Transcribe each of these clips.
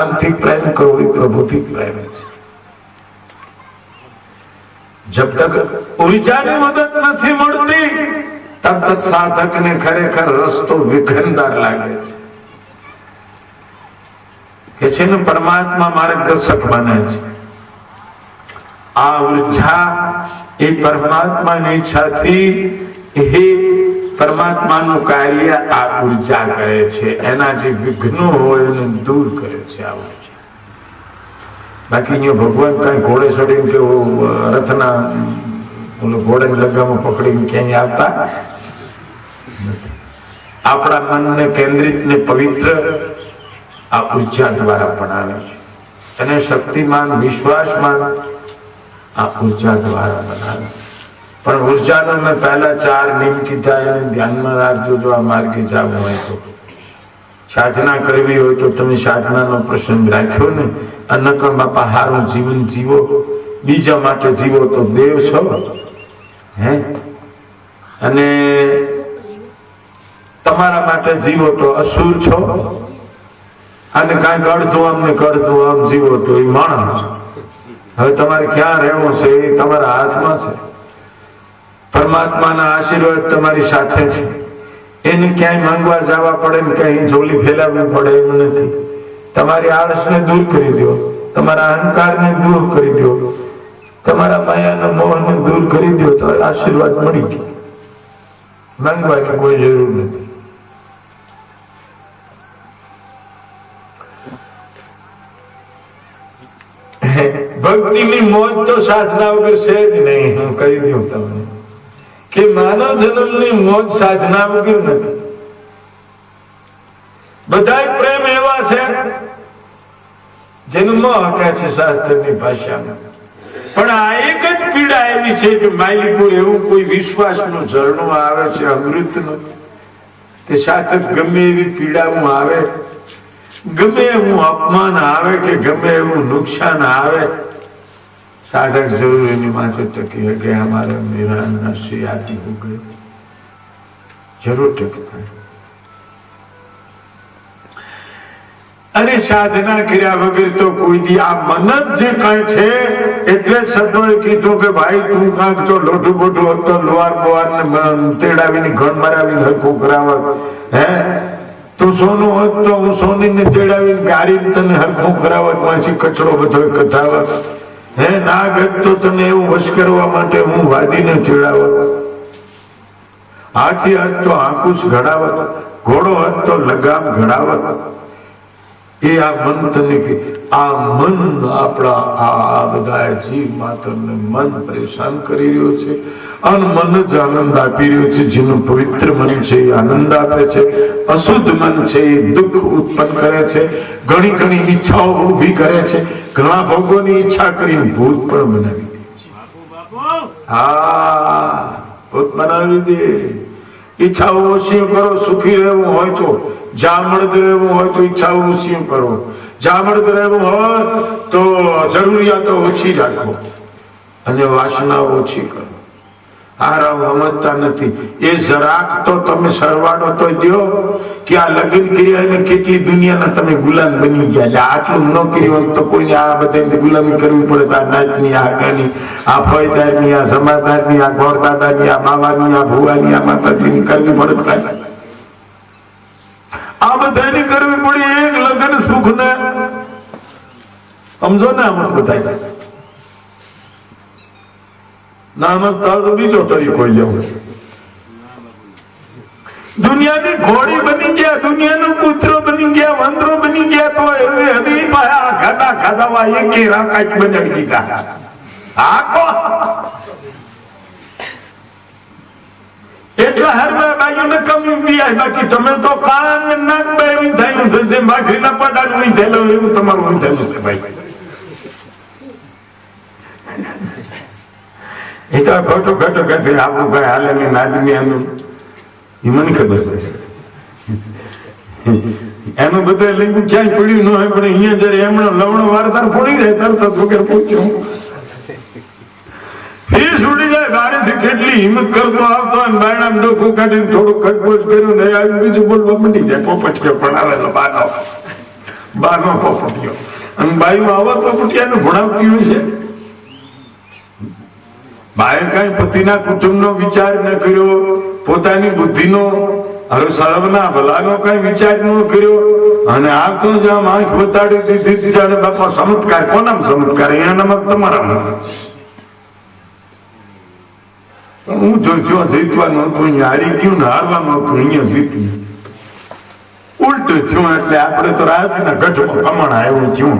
નામથી પ્રેમ કરો એ પ્રભુથી પ્રેમ છે. જબ તક ઉર્જાની મદદ નથી મળતી, તબ તક સાધકને ખરેખર રસ્તો વિઘનદાર લાગે છે. કે છે ને, પરમાત્મા માર્ગદર્શક બને છે. આ ઊર્જા એ પરમાત્માની ઈચ્છાથી એ પરમાત્માનું કાર્ય આ ઊર્જા કરે છે. એના જે વિઘ્નો હોય એને દૂર કરે છે આ ઊર્જા. બાકી અહીંયા ભગવાન કઈ ઘોડે ચડીને કે રથના, ઓલો ઘોડે લગામાં પકડીને ક્યાંય આવતા. આપણા મનને કેન્દ્રિત ને પવિત્ર આ ઊર્જા દ્વારા બનાવે છે. અને શક્તિમાન, વિશ્વાસમાન આ ઊર્જા દ્વારા બનાવે પણ ઉર્જાનો મેં પહેલા ચાર નિયમ કીધા, એને ધ્યાનમાં રાખજો જો આ માર્ગે જવું હોય તો. સાધના કરવી હોય તો તમે સાધનાનો પ્રસંગ રાખ્યો ને અનકર બાપા હારું જીવન જીવો, બીજા માટે જીવો તો દેવ છો. હે? અને તમારા માટે જીવો તો અસુર છો. અને કાંઈક અડધું આમ ને કરતું આમ જીવો તો એ માણસ. હવે તમારે ક્યાં રહેવું છે એ તમારા હાથમાં છે. પરમાત્માના આશીર્વાદ તમારી સાથે છે. એને ક્યાંય માંગવા જવા પડે ને ક્યાંય જોલી ફેલાવવી પડે એમ નથી. તમારી આળસને દૂર કરી દો. તમારા અહંકારને દૂર કરી દો. તમારા માયાના મોહને દૂર કરી દો તો આશીર્વાદ મળી ગયો. માંગવાની કોઈ જરૂર નથી. ભક્તિની મોજ તો સાધના વગર છે જ નહીં. હું કહી દઉં તમને. કે માનવ જન્મની મોજ સાધના વગર નથી બધા પ્રેમ એવા છે જેનું મોહ કહે છે શાસ્ત્રની ભાષામાં. પણ આ એક જ પીડા એવી છે કે માલિકપુર એવું કોઈ વિશ્વાસનું ઝરણું આવે છે, અમૃતનું. કે સાતક ગમે એવી પીડામાં આવે. ગમે એવું અપમાન આવે કે ગમે એવું નુકસાન આવે. સાધક જરૂર એની માથે ટકી શકે અમારા મેરા આદિ હું ગયો જરૂર ટકતા અને સાધના કર્યા વગર તો કોઈ દી આ મન જ જે કઈ છે, એટલે સદોએ કીધું કે ભાઈ તું કાંક તો લોઠું બોઠું હતો લોહાર બોહાર ને તેડાવીને ઘણ મરાવી હરખું કરાવત. હે? તું સોનું હોત તો હું સોની ને તેડાવી ગાડી તને હરખું કરાવતમાંથી કચરો બધો કથાવત હે નાગ, તો તમે એવું વશ કરવા માટે હું વાદીને ચીડાવત હાથી હાથ તો આંકુશ ઘડાવત, ઘોડો હાથ તો લગામ ઘડાવત. એ આ મન તને આ મન આપણા આ બધા જીવ માત્ર મન પરેશાન કરી રહ્યો છે. અને મન જ આનંદ આપી રહ્યું છે જેનું પવિત્ર મન છે એ આનંદ આપે છે, અશુદ્ધ મન છે એ દુઃખ ઉત્પન્ન કરે છે, ઘણી ઘણી ઈચ્છાઓ ઊભી કરે છે, ઘણા ભોગોની ઈચ્છા કરીને ભૂત પણ બનાવી દે હા, ભૂત બનાવી દે. ઈચ્છાઓ ઓછી કરો, સુખી રહેવું હોય તો જામણદ રહેવું હોય તો ઈચ્છાઓ ઓછી કરો. જામણદ રહેવું હોય તો જરૂરિયાતો ઓછી રાખો. અને વાસના ઓછી કરો. હારાવ સમજતા નથી. એ જરાક તો તમે સરવાળો તો દ્યો કે આ લગ્ન ક્રિયા કેટલી દુનિયાના તમે ગુલામ બની ગયા આટલું ન કર્યું તો કોઈને આ બધા ગુલામી કરવી પડે આ નાચની આ ગાની આ ફોજદારની આ સમાજદારની આ ગોરદાદાની, આ બાવાની, આ ભુવાની, આ માતાજીની કરવી પડે આ બધાની કરવી પડી એક લગ્ન સુખ ને સમજો ને આમાં બધા નામક તાળ તો બીજો તરીકો લેવો દુનિયાની ઘોડી બની ગયા, દુનિયાનો કૂતરો બની ગયા, વંદરો બની ગયા, તો એવી હદી પાયા, ખાધા ખાધા એકે રાકાચ બનાવી દીધા. આખો. એટલા હરવા બાયુને કમી બાકી તમે તો કાન નાખતા એવી થયું છે જેમ ભાખરીના પડાનું નહીં થયેલું એવું તમારું થયેલું છે, ભાઈ. એ તો ખોટું ખોટું કહેતી આવું કઈ હાલે નહીં નાદમી એનું એ મને ખબર છે. એનું બધું લઈને ક્યાંય પડ્યું ન હોય, પણ અહીંયા જયારે એમણે લવણો વારદાર પડી જાય તરત વગર પૂછ્યું. કેટલી હિંમત કરતો આવતો અને બાયણામ ડોકું કાઢીને થોડું ખટપોચ કર્યું ને આવી બીજું બોલવા મંડી જાય. પોપટ કે પણ આવેલો બાનો બાનો પોપટિયો અને બાયું આવા પોપટિયાને ભણાવતી હોય છે. બાએ પતિના કુટુંબનો વિચાર ન કર્યો, પોતાની બુદ્ધિનો હવે સળવના ભલાનો કઈ વિચાર ન કર્યો, અને આ તો જ આમ આંખ બતાડી દીધી જાણે બાપા ચમત્કાર કોનામ ચમત્કાર અહીંયા નમક તમારા હું જો જો જીતવાનો હતું, અહીંયા હારી ગયું ને હારવાનો હતું, અહીંયા જીત્યું ઉલટું થયું એટલે આપણે તો રાજના ગઢમાં કમણ આવ્યું થયું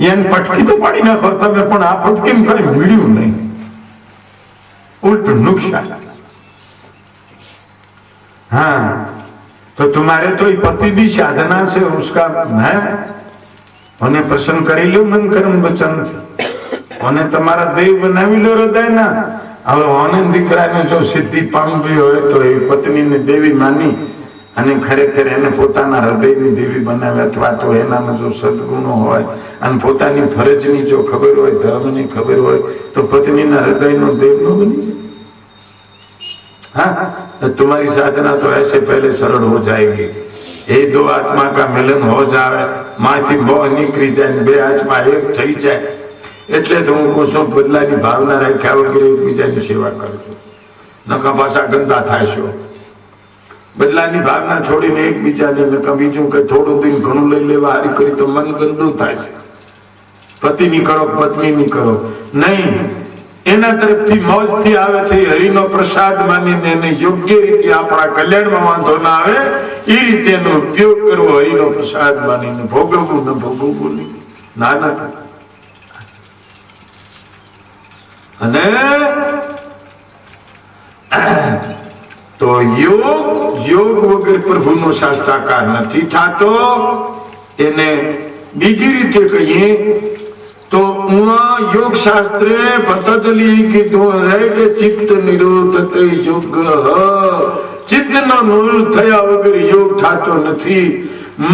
એને પટકી તો પાડી નાખો તમે પણ આ પટકી કરી મળ્યું નહીં ઉલટું નુકસાન हाँ तो तुम्हारे तो ये पति भी साधना से उसका है उन्हें प्रसन्न કરી લો મન કર્મ વચન અને તમારા દેવ બનાવી લો હૃદય ના હવે આનંદ દીકરાને જો સિદ્ધિ પામવી હોય તો એ પત્નીને દેવી માની અને ખરેખર એને પોતાના હૃદયની દેવી બનાવે અથવા તો એનામાં જો સદગુણો હોય અને પોતાની ફરજની જો ખબર હોય ધર્મની ખબર હોય તો પત્નીના હૃદયનો દેવ નો બની જાય हाँ तो तुम्हारी साधना तो ऐसे पहले सरल हो जाएगी ये दो आत्मा का मिलन हो जाए માંથી બહુ નીકળી જાય ને બે આત્મા એક થઈ જાય એટલે તો હું કહું છું બદલાની ભાવના રાખ્યા વગર એકબીજાની સેવા કરજો નકા પાછા ગંદા થાશો બદલાની ભાવના છોડીને એકબીજાને બીજું કે થોડું દિન ઘણું લઈ લેવા હારી કરી તો મન ગંદુ થાય છે. પતિની કરો, પત્નીની કરો. નહીં, એના તરફથી મોજથી આવે છે હરિનો પ્રસાદ માનીને એને યોગ્ય રીતે આપણા કલ્યાણમાં વાંધો ના આવે, એ રીતે એનો ઉપયોગ કરવો હરિનો પ્રસાદ માનીને ભોગવવું ન ભોગવવું નહીં. ના ના. અને યોગ યોગ વગર પ્રભુનો શાસ્ત્રાકાર નથી થતો. એને બીજી રીતે કહીએ તો ઉણા યોગ શાસ્ત્રે પતંજલિ કીધું હે કે ચિત્ત નિરોધ યોગ ચિત્તનો મૂળ થયા વગર યોગ થતો નથી.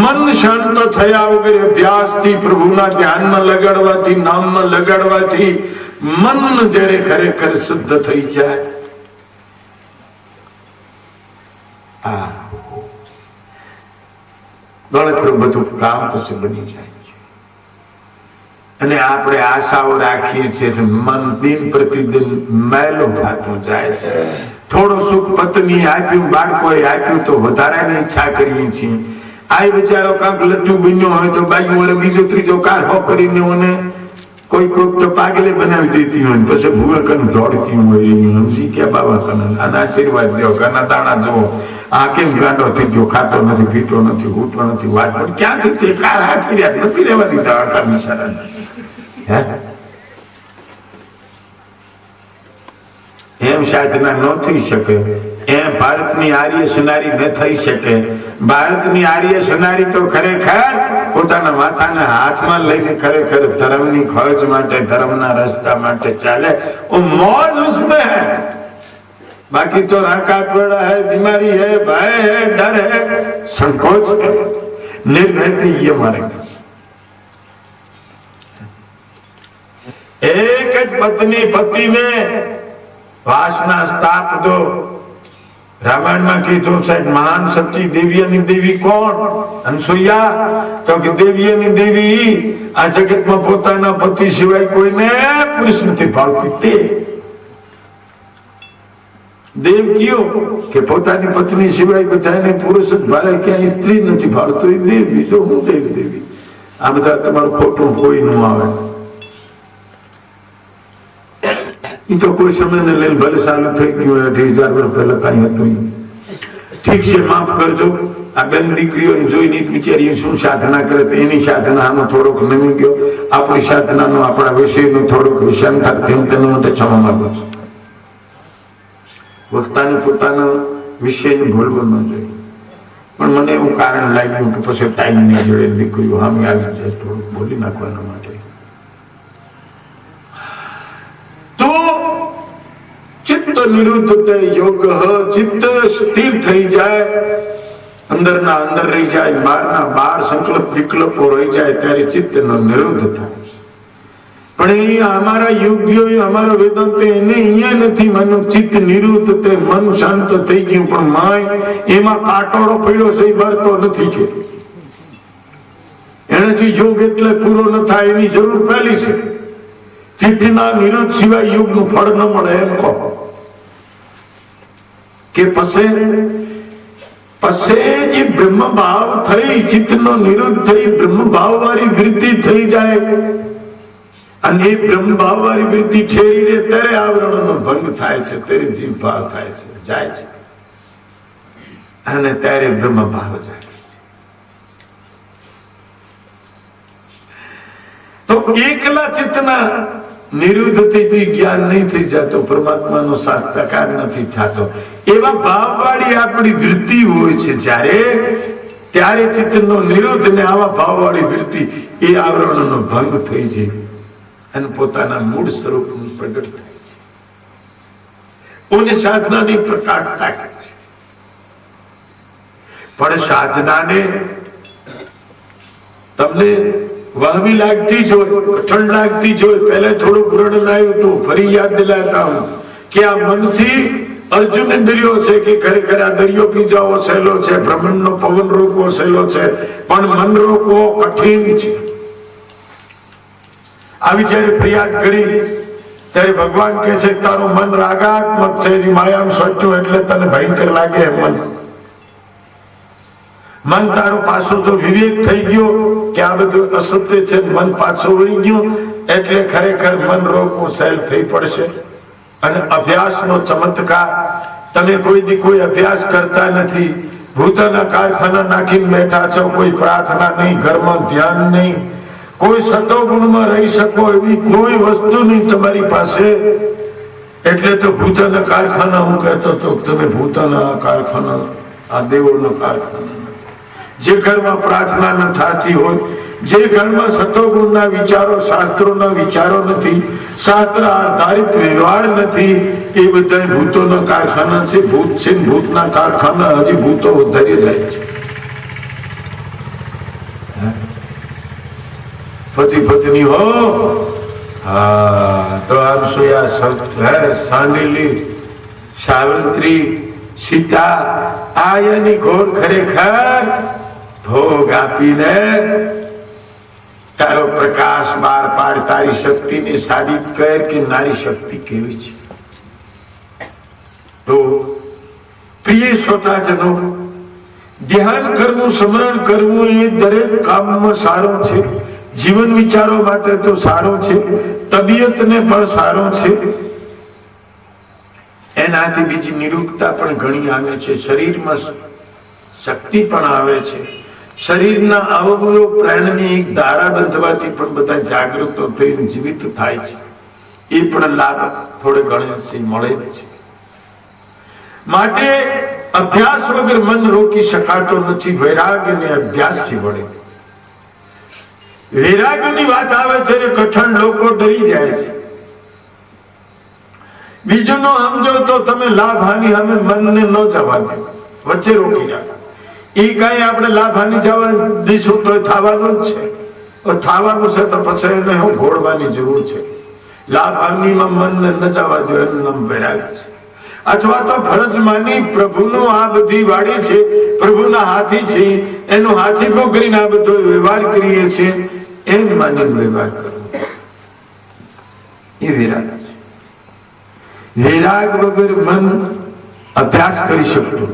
મન શાંત થયા વગર અભ્યાસથી પ્રભુના ધ્યાનમાં લગાડવાથી, નામમાં લગાડવાથી મન જ્યારે ખરેખર શુદ્ધ થઈ જાય. ગણખરું બધું કામ પછી બની જાય અને આપણે આશાઓ રાખીએ છીએ મન દિન પ્રતિદિન મેલું થતું જાય છે. થોડું સુખ પત્ની આપ્યું, બાળકોએ આપ્યું તો વધારાની ઈચ્છા કરીએ છીએ. આ બિચારો કાંક લટ્ટુ બન્યો હોય તો બાજુ વડે બીજો ત્રીજો કારહો કરીને મને કોઈ કોઈક તો પાગલે બનાવી દેતી હોય પછી ભૂવે કન દોડતી હોય સમજી કે બાબા કન આશીર્વાદ દો કના દાણા જુઓ. આ કેમ ગાંડો થઈ ગયો? ખાતો નથી, પીતો નથી ઉઠતો નથી, વાત પણ ક્યાંથી તે કાર હાથ કર્યા નથી રહેવા દીધા અટા બિચારા એમ સાધના ન થઈ શકે. એ ભારતની આર્ય સનારી ન થઈ શકે. ભારતની આર્ય સનારી તો ખરેખર પોતાના માથાને હાથમાં લઈને ખરેખર ધર્મની ખર્ચ માટે, ધર્મના રસ્તા માટે ચાલે. મોજ ઉસમે હે. बाकी तो राकात बड़ा है बीमारी है भय है डर है संकोच है निर्भय थी ये मारेगा એક જ પત્ની પતિને વાસના સ્થાપ દો રામાયણમાં કીધું છે મહાન સચ્ચી દેવીની દેવી કોણ અનસુયા તો કે દેવીની દેવી આ જગતમાં પોતાના પતિ સિવાય કોઈને પુરુષ નથી ભાવતી તે દેવ કયો કે પોતાની પત્ની સિવાય બધાને પુરુષ જ ભારે ક્યાંય સ્ત્રી નથી ભાળતો. એ દેવ બીજો હું દેવ દેવી? આ બધા તમારું ખોટું કોઈ નું આવે. એ તો કોઈ સમયને લઈને ભલે સારું થઈ ગયું અઢી હજાર વર્ષ પહેલા કઈ હતું ઠીક છે, માફ કરજો. આ બેન દીકરીઓ જોઈને વિચારીએ શું સાધના કરે તો એની સાધના આમાં થોડોક નમી ગયો. આપણી સાધનાનો આપણા વિષયનો થોડોક વિષાંતર થયું તેના માટે ક્ષમા માંગુ છું. વક્તાને પોતાના વિષયને ભૂલવું ન જોઈએ પણ મને એવું કારણ લાગ્યું કે પછી ટાઈમ નહીં જોડે દીકરીઓ સામે આવી જાય, થોડુંક બોલી નાખવાના માટે. તો ચિત્ત નિરુદ્ધ તે યોગ ચિત્ત સ્થિર થઈ જાય. અંદરના અંદર રહી જાય બહારના બહાર સંકલ્પ વિકલ્પો રહી જાય, ત્યારે ચિત્તનો નિરુદ્ધ થાય. પણ એ અમારા યોગ્યો અમારા વેદાંત એને અહીંયા નથી માનું ચિત્ત નિરુદ્ધ તે મન શાંત થઈ ગયું. પણ માય એમાં કાટોડો પડ્યો છે ભરતો નથી કે. એનાથી યોગ એટલે પૂરો ન થાય, એની જરૂર પહેલી છે. ચિત્તના નિરોધ સિવાય યોગનું ફળ ન મળે એમ કહો. કે પછી પછી જે બ્રહ્મ ભાવ થઈ, ચિત્તનો નિરોધ થઈ બ્રહ્મ ભાવ વાળી વૃત્તિ થઈ જાય અને એ બ્રહ્મ ભાવવાળી વૃત્તિ છેરી રે, ત્યારે આવરણનો ભંગ થાય છે, ત્યારે જીવ ભાવ થાય છે, જાય છે. અને ત્યારે બ્રહ્મ ભાવ જાય તો એકલા ચિત્તના નિરુદ્ધથી બી જ્ઞાન નહીં થઈ જતો, પરમાત્માનો શાસ્ત્રકાર નથી થતો. એવા ભાવવાળી આપણી વૃત્તિ હોય છે જ્યારે, ત્યારે ચિત્તનો નિરુદ્ધ ને આવા ભાવવાળી વૃત્તિ, એ આવરણનો ભંગ થઈ જાય. અને પોતાના મૂળ સ્વરૂપ પ્રગટ થાય છે ઓને સાધનાની પ્રકાટતા. પણ સાધનાને તમને વહમી લાગતી જ કઠણ લાગતી જ પહેલા થોડું પૂરણ આવ્યું હતું, ફરી યાદ દિલાતા હું કે આ મનથી અર્જુન દરિયો છે કે ખરેખર આ દરિયો પીજાવો સહેલો છે, બ્રહ્માંડનો પવન રોકવો સહેલો છે, પણ મન રોકવો કઠિન છે આવી જયારે ફરિયાદ કરી, ત્યારે ભગવાન કે છે, તારું મન રાગાત્મક છે માયામ સોચ્યું એટલે તને ભયંકર લાગે એમ મન. મન તારો પાછો જો વિવેક થઈ ગયો કે આ બધું અસત્ય છે, મન પાછો વળી ગયો એટલે ખરેખર મન રોકવું સહેલ થઈ પડશે. અને અભ્યાસનો ચમત્કાર, તમે કોઈ દી કોઈ અભ્યાસ કરતા નથી, ભૂતના કારખાના નાખીને બેઠા છો, કોઈ પ્રાર્થના નહીં, ઘરમાં ધ્યાન નહીં કોઈ સતો રહી શકો એવી કોઈ વસ્તુ નહીં તમારી પાસે. એટલે તો ભૂતના કારખાના, હું કહેતો તો તમે ભૂતના કારખાના, આ દેવોનો કારખાના. જે ઘરમાં પ્રાર્થના ન થતી હોય, જે ઘરમાં સતોગુણના વિચારો, શાસ્ત્રોના વિચારો નથી, શાસ્ત્ર આધારિત વ્યવહાર નથી, એ બધા ભૂતોના કારખાના છે, ભૂત છે ભૂતના કારખાના, હજી ભૂતો વધારી જાય છે. પત્ની હો. હા, તો આમ સોયા સાંડેલી સાવંત્રી સીતા આ એની ઘોર ખરેખર ભોગ આપીને તારો પ્રકાશ બાર પાડ, તારી શક્તિને સાબિત કર કે નારી શક્તિ કેવી છે? તો પ્રિય શ્રોતાજનો, ધ્યાન કરવું, સ્મરણ કરવું એ દરેક કામમાં સારું છે. જીવન વિચારો માટે તો સારો છે, તબિયતને પણ સારો છે. એનાથી બીજી નિરૂપતા પણ ઘણી આવે છે. શરીરમાં શક્તિ પણ આવે છે. શરીરના અવગુણો પ્રાણની એક ધારા બંધવાથી પણ બધા જાગૃત થઈને જીવિત થાય છે. એ પણ લાભ થોડે ઘણે મળે છે. માટે અભ્યાસ વગર મન રોકી શકાતો નથી. વૈરાગ્ય અને અભ્યાસથી વળે. વૈરાગ્યની વાત આવે ત્યારે કઠણ લોકો ડરી જાય છે. બીજું નો સમજો તો તમે લાભ હાનિ અમે મનને ન જવા દે. વચ્ચે રોકી રાખો એ કઈ આપણે લાભ હાનિ જવા દઈશું તો થવાનું જ છે. થવાનું છે તો પછી એને હું ઘોડવાની જરૂર છે. લાભ હાનિમાં મનને ન જવા દો, એનું નામ વૈરાગ્ય છે. અથવા તો ફરજ માની પ્રભુનું આ બધી વાડી છે, પ્રભુના હાથી છે, એનું હાથી કો કરીને આ બધો વ્યવહાર કરીએ છીએ, એમ માની વ્યવહાર કરવો એ વિરાગ વિરાગ વગર મન અભ્યાસ કરી શકતું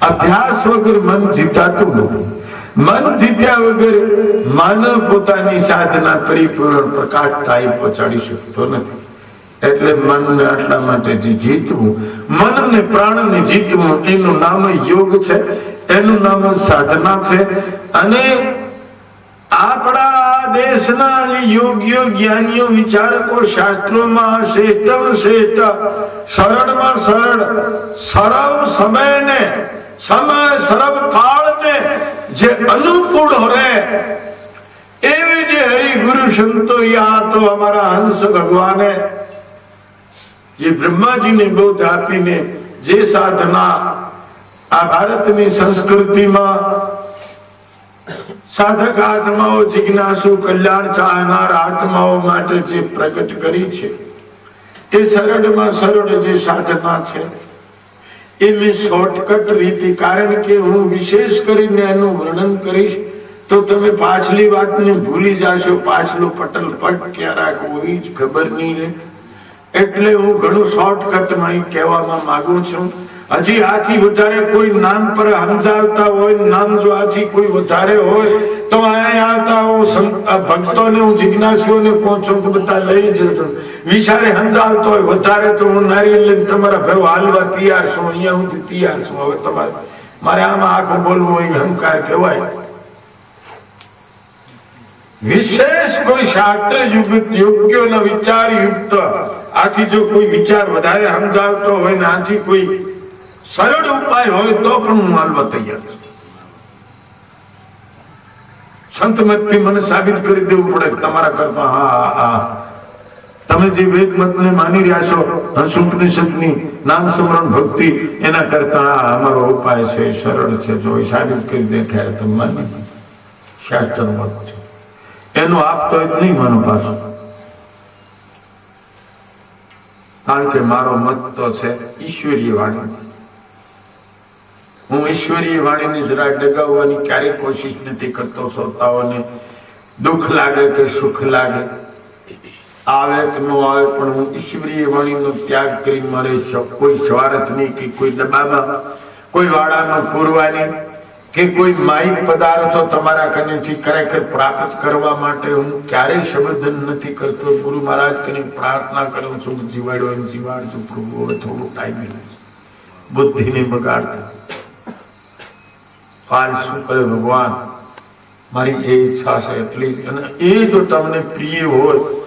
અભ્યાસ વગર મન જીતાતું નથી. મન જીત્યા વગર માનવ પોતાની સાધના પરિપૂર્ણ પ્રકાશ થાય પહોંચાડી શકતો નથી. એટલે મનને આટલા માટે મન ને પ્રાણ ને જીતવું, એનું નામ યોગ છે, એનું નામ સાધના છે. અને આપણા દેશના યોગ્ય જ્ઞાનીઓ, વિચારકો, શાસ્ત્રોમાં શ્રેષ્ઠ શ્રેષ્ઠ સરળમાં સરળ સરળ સમયને, સમય સરળ કાળને જે અનુકૂળ રહે, એવી જે હરિગુરુ સંતો યા તો અમારા હંસ ભગવાને જે બ્રહ્માજીને બોધ આપીને જે સાધના આ ભારતની સંસ્કૃતિમાં સાધક આત્માઓ, જિજ્ઞાસુ, કલ્યાણ ચાહનાર આત્માઓ માટે જે પ્રગટ કરી છે, તે સરળમાં સરળ જે સાધના છે એ મેં શોર્ટકટ રીતે, કારણ કે હું વિશેષ કરીને એનું વર્ણન કરીશ, તો તમે પાછલી વાતને ભૂલી જાશો. પાછલું પટલ પટ ક્યાં રાખવું એ જ ખબર નહીં રહે એટલે હું ઘણું શોર્ટકટમાં અહીં કહેવામાં માંગુ છું. હજી આથી વધારે કોઈ નામ પર સમજાવતા હોય, નામ જો આથી કોઈ વધારે હોય, તો અહીંયા આવતા હું ભક્તોને હું જિજ્ઞાસીઓને પહોંચું કે બધા લઈ જતો વિચારે સમજાવતો હોય, વધારે તો હું નારી લઈને તમારા ઘરો હાલવા તૈયાર છું, અહીંયા હું તૈયાર છું. હવે તમારે, મારે આમાં આખું બોલવું હોય, અહંકાર કહેવાય. વિશેષ કોઈ શાસ્ત્ર યુક્ત યોગ્ય વિચાર યુક્ત આથી જો કોઈ વિચાર વધારે સમજાવતો હોય ને આથી કોઈ સરળ ઉપાય હોય તો પણ હું હાલવા તૈયાર છું. સંત મતથી મને સાબિત કરી દેવું પડે તમારા કરતા હા હા તમે જે વેદ મતને માની રહ્યા છો, હંસુપનિષદની નામ સ્મરણ ભક્તિ, એના કરતા અમારો ઉપાય છે, સરળ છે. જો એ સાબિત કરી દેખાય તો માની શાસ્ત્ર મત છે. એનો આપતો જ નહીં માનો પાછો. કારણ કે મારો મત તો છે ઈશ્વરીય વાણી. હું ઈશ્વરીય વાણીને જરા ડગાવવાની ક્યારેય કોશિશ નથી કરતો, શ્રોતાઓને દુઃખ લાગે કે સુખ લાગે. આવે કે ન આવે, પણ હું ઈશ્વરીય વાણીનો ત્યાગ કરી મારે કોઈ સ્વાર્થ નહીં કે કોઈ દબામાં, કોઈ વાડામાં પૂરવાની. કે કોઈ માહિક પદાર્થો તમારા કનેથી ખરેખર પ્રાપ્ત કરવા માટે હું ક્યારેય સંબોધન નથી કરતો. ગુરુ મહારાજ કને પ્રાર્થના કરું છું, જીવાડો એમ જીવાડજો પ્રભુ, હવે થોડું ટાઈમ બુદ્ધિને બગાડતા કાલ શું કરે ભગવાન? મારી એ ઈચ્છા છે એટલી. અને એ જો તમને પ્રિય હોય